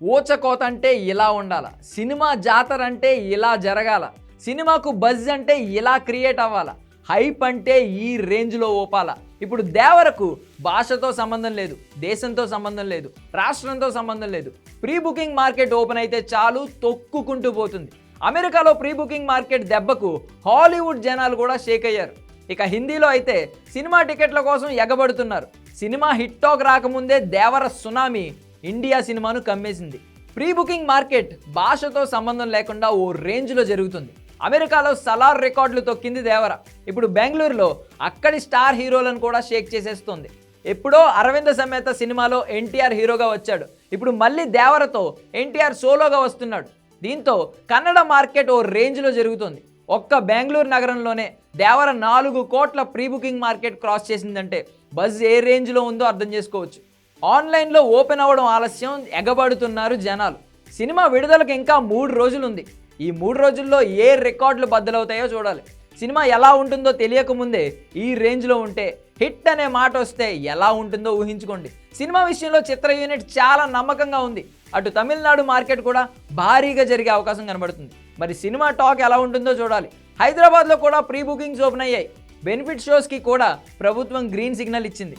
ఊచకోత అంటే ఇలా ఉండాల. సినిమా జాతర అంటే ఇలా జరగాల. సినిమాకు బజ్ అంటే ఇలా క్రియేట్ అవ్వాల. హైప్ అంటే ఈ రేంజ్లో ఓపాల. ఇప్పుడు దేవరకు భాషతో సంబంధం లేదు దేశంతో సంబంధం లేదు రాష్ట్రంతో సంబంధం లేదు. ప్రీ బుకింగ్ మార్కెట్ ఓపెన్ అయితే చాలు తొక్కుకుంటూ పోతుంది. అమెరికాలో ప్రీ బుకింగ్ మార్కెట్ దెబ్బకు హాలీవుడ్ జనాలు కూడా షేక్ అయ్యారు. ఇక హిందీలో అయితే సినిమా టికెట్ల కోసం ఎగబడుతున్నారు. సినిమా హిట్ టాక్ రాకముందే దేవర సునామీ ఇండియా సినిమాను కమ్మేసింది. ప్రీ బుకింగ్ మార్కెట్ భాషతో సంబంధం లేకుండా ఓ రేంజ్లో జరుగుతుంది. అమెరికాలో సలార్ రికార్డులు తొక్కింది దేవర. ఇప్పుడు బెంగళూరులో అక్కడి స్టార్ హీరోలను కూడా షేక్ చేసేస్తుంది. ఎప్పుడో అరవింద సమేత సినిమాలో ఎన్టీఆర్ హీరోగా వచ్చాడు. ఇప్పుడు మళ్ళీ దేవరతో ఎన్టీఆర్ సోలోగా వస్తున్నాడు. దీంతో కన్నడ మార్కెట్ ఓ రేంజ్లో జరుగుతుంది. ఒక్క బెంగళూరు నగరంలోనే దేవర నాలుగు కోట్ల ప్రీ బుకింగ్ మార్కెట్ క్రాస్ చేసిందంటే బజ్ ఏ రేంజ్లో ఉందో అర్థం చేసుకోవచ్చు. ఆన్లైన్లో ఓపెన్ అవ్వడం ఆలస్యం ఎగబడుతున్నారు జనాలు. సినిమా విడుదలకు ఇంకా మూడు రోజులుంది. ఈ మూడు రోజుల్లో ఏ రికార్డులు బద్దలవుతాయో చూడాలి. సినిమా ఎలా ఉంటుందో తెలియకముందే ఈ రేంజ్లో ఉంటే హిట్ అనే మాట వస్తే ఎలా ఉంటుందో ఊహించుకోండి. సినిమా విషయంలో చిత్ర యూనిట్ చాలా నమ్మకంగా ఉంది. అటు తమిళనాడు మార్కెట్ కూడా భారీగా జరిగే అవకాశం కనబడుతుంది. మరి సినిమా టాక్ ఎలా ఉంటుందో చూడాలి. హైదరాబాద్లో కూడా ప్రీ బుకింగ్స్ ఓపెన్ అయ్యాయి. బెనిఫిట్ షోస్కి కూడా ప్రభుత్వం గ్రీన్ సిగ్నల్ ఇచ్చింది.